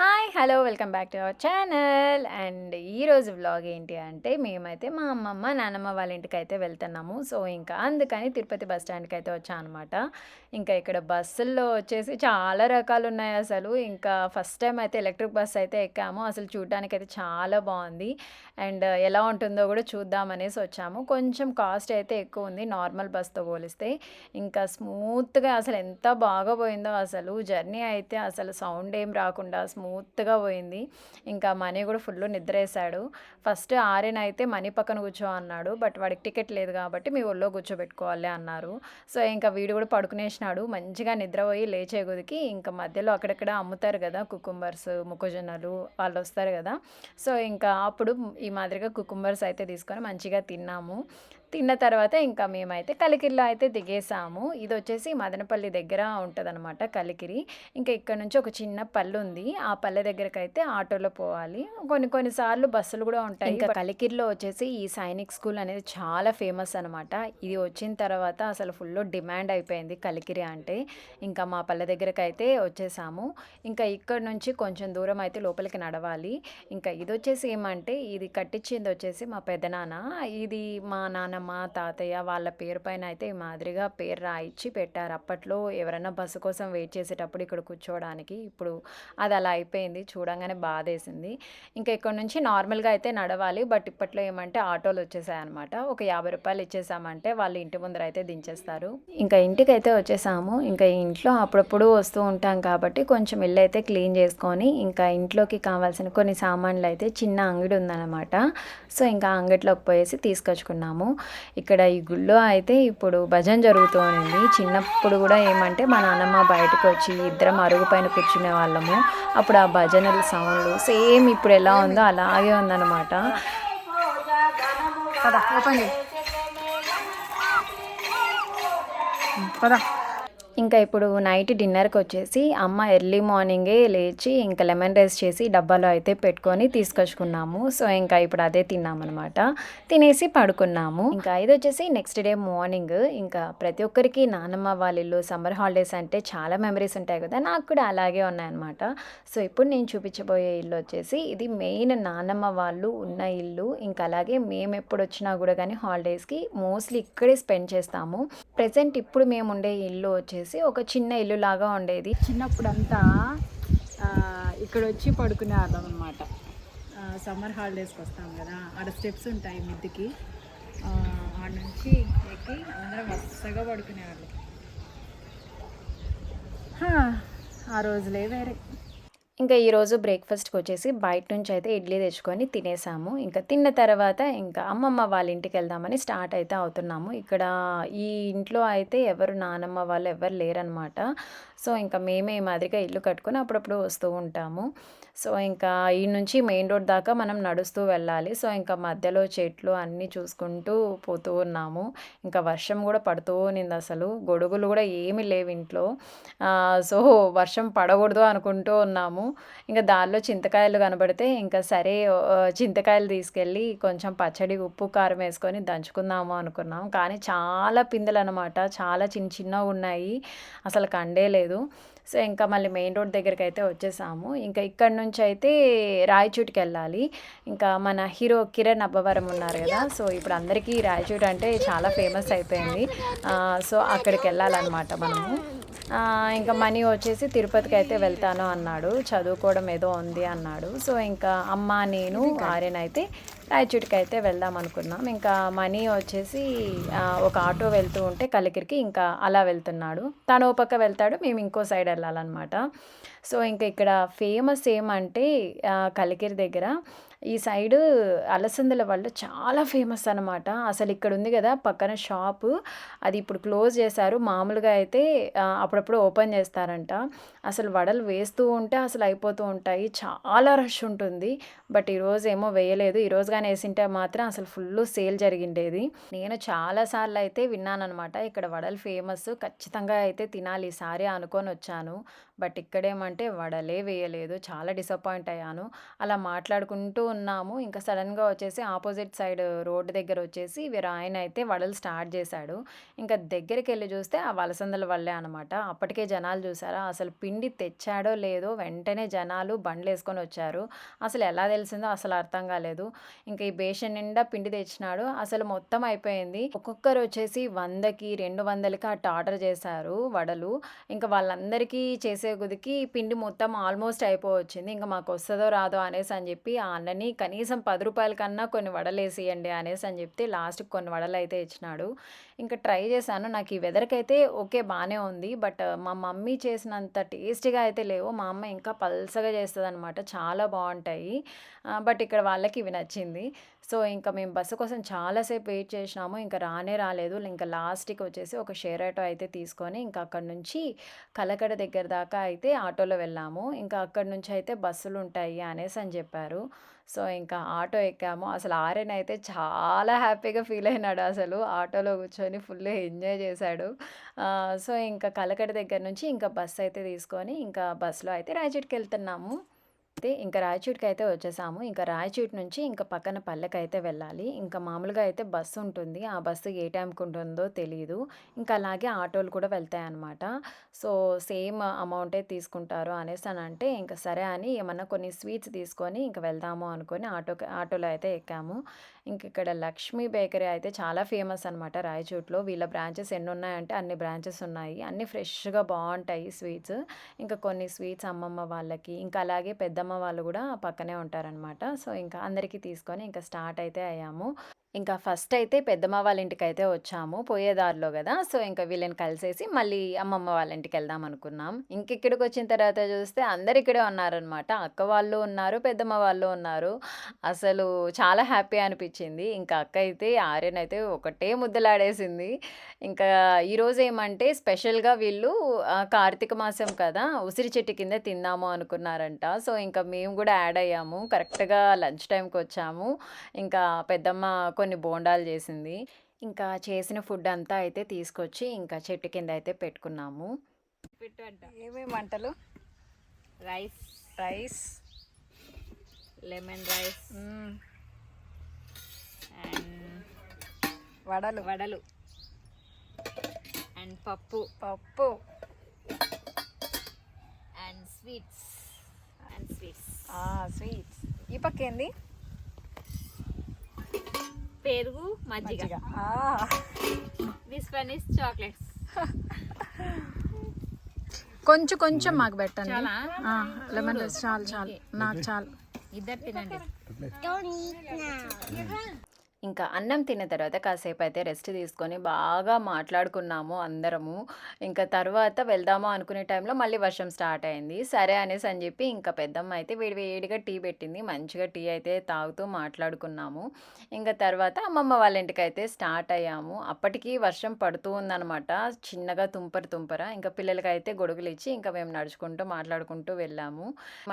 Hi hello welcome back to our channel. And ఈరోజు vlog ఏంటి అంటే మేమైతే మా అమ్మమ్మ నాన్నమ్మ వాళ్ళ ఇంటికి అయితే వెళ్తున్నాము. సో ఇంకా అందుకని తిరుపతి బస్ స్టాండ్కి అయితే వచ్చాను అనమాట ఇంకా ఇక్కడ బస్సుల్లో వచ్చేసి చాలా రకాలు ఉన్నాయి అసలు. ఇంకా ఫస్ట్ టైం అయితే ఎలక్ట్రిక్ బస్ అయితే ఎక్కాము. అసలు చూడడానికి అయితే చాలా బాగుంది. అండ్ ఎలా ఉంటుందో కూడా చూద్దామనేసి వచ్చాము. కొంచెం కాస్ట్ అయితే ఎక్కువ ఉంది నార్మల్ బస్తో పోలిస్తే. ఇంకా స్మూత్గా అసలు ఎంత బాగా పోయిందో అసలు. జర్నీ అయితే అసలు సౌండ్ ఏం రాకుండా స్మూత్ స్మూత్గా పోయింది. ఇంకా మనీ కూడా ఫుల్ నిద్రేశాడు. ఫస్ట్ ఆర్యన్ అయితే మనీ పక్కన కూర్చో అన్నాడు. బట్ వాడికి టికెట్ లేదు కాబట్టి మీ ఒళ్ళో కూర్చోబెట్టుకోవాలి అన్నారు. సో ఇంకా వీడు కూడా పడుకునేసినాడు. మంచిగా నిద్రపోయి లేచే కొదికి ఇంకా మధ్యలో అక్కడక్కడ అమ్ముతారు కదా కుకుంబర్స్ మొక్కజొన్నలు వాళ్ళు వస్తారు కదా. సో ఇంకా అప్పుడు ఈ మాదిరిగా కుకుంబర్స్ అయితే తీసుకొని మంచిగా తిన్నాము. తిన్న తర్వాత ఇంకా మేమైతే కలికిరిలో అయితే దిగేసాము. ఇది వచ్చేసి మదనపల్లి దగ్గర ఉంటుందన్నమాట కలికిరి. ఇంకా ఇక్కడ నుంచి ఒక చిన్న పల్లె ఉంది ఆ పల్లె దగ్గరకు అయితే ఆటోలో పోవాలి. కొన్ని కొన్నిసార్లు బస్సులు కూడా ఉంటాయి. ఇంకా కలికిరిలో వచ్చేసి ఈ సైనిక్ స్కూల్ అనేది చాలా ఫేమస్ అనమాట ఇది వచ్చిన తర్వాత అసలు ఫుల్ డిమాండ్ అయిపోయింది కలికిరి అంటే. ఇంకా మా పల్లె దగ్గరకు అయితే వచ్చేసాము. ఇంకా ఇక్కడ నుంచి కొంచెం దూరం అయితే లోపలికి నడవాలి. ఇంకా ఇది వచ్చేసి ఏమంటే ఇది కట్టించింది వచ్చేసి మా పెదనాన్న. ఇది మా నాయనమ్మ తాతయ్య వాళ్ళ పేరు పైన అయితే ఈ మాదిరిగా పేరు రాయించి పెట్టారు. అప్పట్లో ఎవరైనా బస్సు కోసం వెయిట్ చేసేటప్పుడు ఇక్కడ కూర్చోవడానికి ఇప్పుడు అది అలా అయిపోయింది. చూడంగానే బాధేసింది. ఇంకా ఇక్కడ నుంచి నార్మల్గా అయితే నడవాలి. బట్ ఇప్పట్లో ఏమంటే ఆటోలు వచ్చేసాయి అనమాట ఒక యాభై రూపాయలు ఇచ్చేసామంటే వాళ్ళు ఇంటి ముందర అయితే దించేస్తారు. ఇంకా ఇంటికి అయితే వచ్చేసాము. ఇంకా ఇంట్లో అప్పుడప్పుడు వస్తూ ఉంటాం కాబట్టి కొంచెం ఇల్లు అయితే క్లీన్ చేసుకొని ఇంకా ఇంట్లోకి కావాల్సిన కొన్ని సామాన్లు అయితే చిన్న అంగడి ఉందన్నమాట. సో ఇంకా అంగడిలోకి పోయేసి తీసుకొచ్చుకున్నాము. ఇక్కడ ఈ గుళ్ళో అయితే ఇప్పుడు భజన జరుగుతూ ఉంది చిన్నప్పుడు కూడా ఏమంటే మా నాన్నమ్మ బయటకు వచ్చి ఇద్దరం అరుగు పైన కూర్చునే వాళ్ళము. అప్పుడు ఆ భజనల సౌండ్లు సేమ్ ఇప్పుడు ఎలా ఉందో అలాగే ఉందన్నమాట. పద ఓపెన్ పద. ఇంకా ఇప్పుడు నైట్ డిన్నర్కి వచ్చేసి అమ్మ ఎర్లీ మార్నింగే లేచి ఇంకా లెమన్ రైస్ చేసి డబ్బాలో అయితే పెట్టుకొని తీసుకొచ్చుకున్నాము. సో ఇంకా ఇప్పుడు అదే తిన్నామన్నమాట. తినేసి పడుకున్నాము. ఇంకా ఇది వచ్చేసి నెక్స్ట్ డే మార్నింగ్. ఇంకా ప్రతి ఒక్కరికి నానమ్మ వాళ్ళ ఇల్లు సమ్మర్ హాలిడేస్ అంటే చాలా మెమరీస్ ఉంటాయి కదా నాకు కూడా అలాగే ఉన్నాయన్నమాట. సో ఇప్పుడు నేను చూపించబోయే ఇల్లు వచ్చేసి ఇది మెయిన్ నానమ్మ వాళ్ళు ఉన్న ఇల్లు. ఇంకా అలాగే మేము ఎప్పుడు వచ్చినా కూడా కానీ హాలిడేస్కి మోస్ట్లీ ఇక్కడే స్పెండ్ చేస్తాము. ప్రజెంట్ ఇప్పుడు మేము ఉండే ఇల్లు వచ్చేసి ఒక చిన్న ఇల్లు లాగా ఉండేది. చిన్నప్పుడు అంతా ఇక్కడ వచ్చి పడుకునే వాళ్ళం అనమాట సమ్మర్ హాలిడేస్కి వస్తాం కదా ఆడ స్టెప్స్ ఉంటాయి మిద్దికి. ఆడ నుంచి ఎక్కి అందరం వరుసగా పడుకునేవాళ్ళం. ఆ రోజులే వేరే. ఇంకా ఈరోజు బ్రేక్ఫాస్ట్కి వచ్చేసి బయట నుంచి అయితే ఇడ్లీ తెచ్చుకొని తినేసాము. ఇంకా తిన్న తర్వాత ఇంకా అమ్మమ్మ వాళ్ళ ఇంటికి వెళ్దామని స్టార్ట్ అయితే అవుతున్నాము. ఇక్కడ ఈ ఇంట్లో అయితే ఎవరు నానమ్మ వాళ్ళు ఎవరు లేరనమాట. సో ఇంకా మేమే ఈ మాదిరిగా ఇల్లు కట్టుకొని అప్పుడప్పుడు వస్తూ ఉంటాము. సో ఇంకా ఈ నుంచి మెయిన్ రోడ్ దాకా మనం నడుస్తూ వెళ్ళాలి. సో ఇంకా మధ్యలో చెట్లు అన్నీ చూసుకుంటూ పోతూ ఉన్నాము. ఇంకా వర్షం కూడా పడుతూ ఉన్నింది అసలు. గొడుగులు కూడా ఏమి లేవు ఇంట్లో. సో వర్షం పడకూడదు అనుకుంటూ ఉన్నాము. ఇంకా దారిలో చింతకాయలు కనబడితే ఇంకా సరే చింతకాయలు తీసుకెళ్ళి కొంచెం పచ్చడి ఉప్పు కారం వేసుకొని దంచుకుందాము అనుకున్నాం కానీ చాలా పిందెలు అనమాట చాలా చిన్న చిన్నగా ఉన్నాయి. అసలు కండే లేదు. సో ఇంకా మళ్ళీ మెయిన్ రోడ్ దగ్గరికి అయితే వచ్చేసాము. ఇంకా ఇక్కడ నుంచి అయితే రాయచూటికి వెళ్ళాలి ఇంకా మన హీరో కిరణ్ అబ్బవరం ఉన్నారు కదా సో ఇప్పుడు అందరికీ రాయచూటి అంటే చాలా ఫేమస్ అయిపోయింది. సో అక్కడికి వెళ్ళాలన్నమాట మనము. ఇంకా మనీ వచ్చేసి తిరుపతికి అయితే వెళ్తాను అన్నాడు. చదువుకోవడం ఏదో ఉంది అన్నాడు. సో ఇంకా అమ్మ నేను ఆర్యన్ అయితే రాయచూటికి అయితే వెళ్దాం అనుకున్నాం. ఇంకా మనీ వచ్చేసి ఒక ఆటో వెళ్తూ ఉంటే కలికిరికి ఇంకా అలా వెళ్తున్నాడు. తను ఓ పక్క వెళ్తాడు మేము ఇంకో సైడ్ వెళ్ళాలన్నమాట. సో ఇంకా ఇక్కడ ఫేమస్ ఏమంటే కలికిరి దగ్గర ఈ సైడ్ అలసందల వాళ్ళు చాలా ఫేమస్ అనమాట అసలు ఇక్కడ ఉంది కదా పక్కన షాపు. అది ఇప్పుడు క్లోజ్ చేశారు. మామూలుగా అయితే అప్పుడప్పుడు ఓపెన్ చేస్తారంట. అసలు వడలు వేస్తూ ఉంటే అసలు అయిపోతూ ఉంటాయి. చాలా రష్ ఉంటుంది. బట్ ఈరోజు ఏమో వేయలేదు. ఈరోజు కానీ వేసింటే మాత్రం అసలు ఫుల్ సేల్ జరిగిండేది. నేను చాలాసార్లు అయితే విన్నానమాట ఇక్కడ వడలు ఫేమస్. ఖచ్చితంగా అయితే తినాలి. ఈసారి అనుకొని వచ్చాను. బట్ ఇక్కడేమంటే వడలే వేయలేదు. చాలా డిసప్పాయింట్ అయ్యాను. అలా మాట్లాడుకుంటూ ఉన్నాము. ఇంకా సడన్గా వచ్చేసి ఆపోజిట్ సైడ్ రోడ్డు దగ్గర వచ్చేసి వీరు ఆయన అయితే వడలు స్టార్ట్ చేశాడు. ఇంకా దగ్గరికి వెళ్ళి చూస్తే ఆ వలసందల వల్లే అనమాట. అప్పటికే జనాలు చూసారా అసలు పిండి తెచ్చాడో లేదో వెంటనే జనాలు బండ్లు వేసుకొని వచ్చారు. అసలు ఎలా తెలిసిందో అసలు అర్థం కాలేదు. ఇంకా ఈ బేషన్ నిండా పిండి తెచ్చినాడు. అసలు మొత్తం అయిపోయింది. ఒక్కొక్కరు వచ్చేసి 100కి, 200కి అట్ట ఆర్డర్ చేశారు వడలు. ఇంకా వాళ్ళందరికీ చేసే గుదికి పిండి మొత్తం ఆల్మోస్ట్ అయిపోవచ్చింది. మాకు వస్తుందో రాదో అనేసి అని చెప్పి ఆ అన్నని కానీ కనీసం పది రూపాయల కన్నా కొన్ని అనేసి అని చెప్తే లాస్ట్‌కి కొన్ని వడలు అయితే ఇచ్చినాడు. ఇంకా ట్రై చేశాను. నాకు ఈ వెదర్కి అయితే ఓకే బాగానే ఉంది. బట్ మా మమ్మీ చేసినంత టేస్టీగా అయితే లేవు. మా అమ్మ ఇంకా పల్చగా అనమాట చాలా బాగుంటాయి బట్ ఇక్కడ వాళ్ళకి ఇవి నచ్చింది. సో, ఇంకా మేము బస్సు కోసం చాలాసేపు వెయిట్ చేసినాము. ఇంకా రానే రాలేదు. ఇంకా లాస్ట్‌కి వచ్చేసి ఒక షేర్ ఆటో అయితే తీసుకొని ఇంకా అక్కడి నుంచి కలకడ దగ్గర దాకా అయితే ఆటోలో వెళ్ళాము. ఇంకా అక్కడి నుంచి అయితే బస్సులు ఉంటాయి అనేసి అని చెప్పారు. సో, ఇంకా ఆటో ఎక్కాము. అసలు ఆర్యన్ అయితే చాలా హ్యాపీగా ఫీల్ అయినాడు అసలు. ఆటోలో కూర్చొని ఫుల్ ఎంజాయ్ చేశాడు. సో, ఇంకా కలకడ దగ్గర నుంచి ఇంకా బస్సు అయితే తీసుకొని ఇంకా బస్సులో అయితే రాయచోటికెళ్తున్నాము. అయితే ఇంకా రాయచూట్కి అయితే వచ్చేసాము. ఇంక రాయచూట్ నుంచి ఇంకా పక్కన పల్లెకైతే వెళ్ళాలి. ఇంకా మామూలుగా అయితే బస్సు ఉంటుంది. ఆ బస్సు ఏ టైంకి ఉంటుందో తెలియదు ఇంకా అలాగే ఆటోలు కూడా వెళ్తాయన్నమాట. సో, సేమ్ అమౌంటే తీసుకుంటారు అనేసి అని అంటే ఇంకా సరే అని ఏమన్నా కొన్ని స్వీట్స్ తీసుకొని ఇంకా వెళ్దాము అనుకొని ఆటో ఆటోలో అయితే ఎక్కాము. ఇంక ఇక్కడ లక్ష్మీ బేకరీ అయితే చాలా ఫేమస్ అనమాట రాయచూట్లో వీళ్ళ బ్రాంచెస్ ఎన్ని ఉన్నాయంటే అన్ని బ్రాంచెస్ ఉన్నాయి. అన్నీ ఫ్రెష్‌గా బాగుంటాయి స్వీట్స్. ఇంకా కొన్ని స్వీట్స్ అమ్మమ్మ వాళ్ళకి, ఇంకా అలాగే పెద్దమ్మ వాళ్ళు కూడా పక్కనే ఉంటారనమాట. సో, ఇంకా అందరికీ తీసుకొని ఇంకా స్టార్ట్ అయితే అయ్యాము. ఇంకా ఫస్ట్ అయితే పెద్దమ్మ వాళ్ళ ఇంటికైతే వచ్చాము. పోయేదారిలో కదా సో, ఇంకా వీళ్ళని కలిసేసి మళ్ళీ అమ్మమ్మ వాళ్ళ ఇంటికి వెళ్దాం అనుకున్నాం. ఇంకా ఇక్కడికి వచ్చిన తర్వాత చూస్తే అందరు ఇక్కడే ఉన్నారనమాట. అక్క వాళ్ళు ఉన్నారు, పెద్దమ్మ వాళ్ళు ఉన్నారు. అసలు చాలా హ్యాపీ అనిపించింది ఇంకా అక్క అయితే ఆర్యన్ అయితే ఒకటే ముద్దలాడేసింది. ఇంకా ఈరోజు ఏమంటే స్పెషల్‌గా వీళ్ళు కార్తీక మాసం కదా! ఉసిరి చెట్టు కింద తిందాము అనుకున్నారంట. సో, ఇంకా మేము కూడా యాడ్ అయ్యాము. కరెక్ట్‌గా లంచ్ టైంకి వచ్చాము ఇంకా పెద్దమ్మ కొన్ని బోండాలు చేసింది. ఇంకా చేసిన ఫుడ్ అంతా అయితే తీసుకొచ్చి ఇంకా చెట్టు కింద అయితే పెట్టుకున్నాము. పెట్టు అంట. ఏమేమి వంటలు? Rice, rice. Lemon rice. And వడలు. వడలు అండ్ పప్పు పప్పు. అండ్ స్వీట్స్ అండ్ స్వీట్స్ ఆ! స్వీట్స్. ఈ పక్కేంది? పెరుగు మజ్జిగ! దిస్ వన్ ఇస్ చాక్లెట్స్ కొంచెం కొంచెం మాకు పెట్టండి. చాలా? ఆ! లెమన్ రైస్ చాలు చాలు. నాకు చాలు. ఇద్దరు తినండి ఇంకా అన్నం తిన్న తర్వాత కాసేపు అయితే రెస్ట్ తీసుకొని బాగా మాట్లాడుకున్నాము అందరము. ఇంకా తర్వాత వెళ్దాము అనుకునే టైంలో మళ్ళీ వర్షం స్టార్ట్ అయింది. సరే అనేసి అని చెప్పి ఇంకా పెద్దమ్మ అయితే వేడి వేడిగా టీ పెట్టింది. మంచిగా టీ అయితే తాగుతూ మాట్లాడుకున్నాము. ఇంకా తర్వాత అమ్మమ్మ వాళ్ళ ఇంటికైతే స్టార్ట్ అయ్యాము. అప్పటికి వర్షం పడుతూ ఉందనమాట. చిన్నగా తుంపర తుంపర. ఇంకా పిల్లలకైతే గొడుగులిచ్చి ఇంకా మేము నడుచుకుంటూ మాట్లాడుకుంటూ వెళ్ళాము.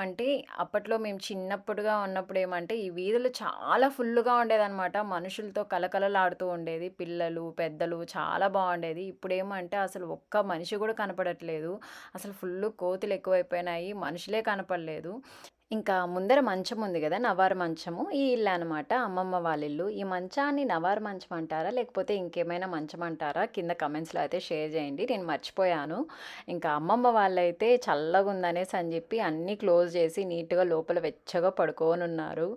అంటే అప్పట్లో మేము చిన్నప్పుడుగా ఉన్నప్పుడు ఏమంటే ఈ వీధులు చాలా ఫుల్గా ఉండేదనమాట. మనుషులతో కలకలలాడుతూ ఉండేది. పిల్లలు, పెద్దలు చాలా బాగుండేది ఇప్పుడేమంటే అసలు ఒక్క మనిషి కూడా కనపడట్లేదు. అసలు ఫుల్లు కోతులు ఎక్కువైపోయినాయి. మనుషులే కనపడలేదు. ఇంకా ముందర మంచం ఉంది కదా నవారు మంచము. ఈ ఇల్లు అనమాట అమ్మమ్మ వాళ్ళ ఇల్లు. ఈ మంచాన్ని నవారు మంచం అంటారా? లేకపోతే ఇంకేమైనా మంచం అంటారా? కింద కమెంట్స్లో అయితే షేర్ చేయండి. నేను మర్చిపోయాను. ఇంకా అమ్మమ్మ వాళ్ళైతే చల్లగుందనేసి అని చెప్పి అన్నీ క్లోజ్ చేసి నీట్‌గా లోపల వెచ్చగా పడుకోనున్నారు.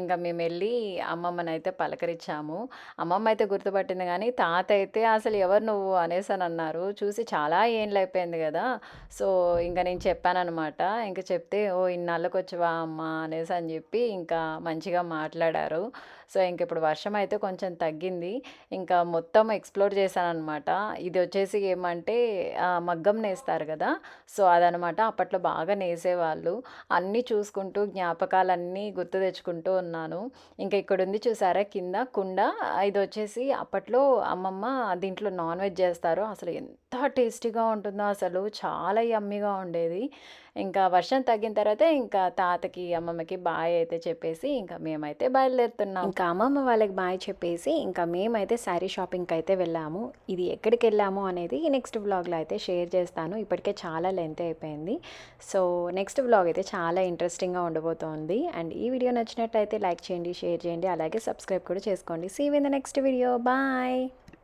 ఇంకా మేము వెళ్ళి అమ్మమ్మని అయితే పలకరించాము. అమ్మమ్మ అయితే గుర్తుపట్టింది కానీ తాత అయితే అసలు ఎవరు నువ్వు అనేసి అని అన్నారు చూసి చాలా ఏండ్లయిపోయింది కదా సో, ఇంక నేను చెప్పాననమాట. ఇంక చెప్తే ఓ ఇన్నాళ్ళు ఓహ్! ఇన్నాళ్ళకొచ్చావా అమ్మా అనేసి అని చెప్పి ఇంకా మంచిగా మాట్లాడారు. సో, ఇంక ఇప్పుడు వర్షం అయితే కొంచెం తగ్గింది. ఇంకా మొత్తం ఎక్స్‌ప్లోర్ చేశానమాట ఇది వచ్చేసి ఏమంటే మగ్గం నేస్తారు కదా సో, అదనమాట. అప్పట్లో బాగా నేసేవాళ్ళు. అన్నీ చూసుకుంటూ జ్ఞాపకాలన్నీ గుర్తు తెచ్చుకుంటూ ఉన్నాను. ఇంకా ఇక్కడుంది చూసారా కింద కుండ. ఇది వచ్చేసి అప్పట్లో అమ్మమ్మ దీంట్లో నాన్ వెజ్ చేస్తారు. అసలు ఎంత టేస్టీగా ఉంటుందో అసలు చాలా యమ్మీగా ఉండేది. ఇంకా వర్షం తగ్గిన తర్వాత ఇంకా తాతకి అమ్మమ్మకి బాయ్ అయితే చెప్పేసి ఇంకా మేమైతే బయలుదేరుతున్నాం ఇంకా అమ్మమ్మ వాళ్ళకి బాయ్ చెప్పేసి ఇంకా మేమైతే శారీ షాపింగ్కి అయితే వెళ్ళాము. ఇది ఎక్కడికి వెళ్ళాము అనేది నెక్స్ట్ వ్లాగ్లో అయితే షేర్ చేస్తాను. ఇప్పటికే చాలా లెంత్ అయిపోయింది. సో నెక్స్ట్ వ్లాగ్ అయితే చాలా ఇంట్రెస్టింగ్గా ఉండబోతోంది. అండ్ ఈ వీడియో నచ్చినట్టయితే లైక్ చేయండి షేర్ చేయండి. అలాగే సబ్స్క్రైబ్ కూడా చేసుకోండి. See in the next video bye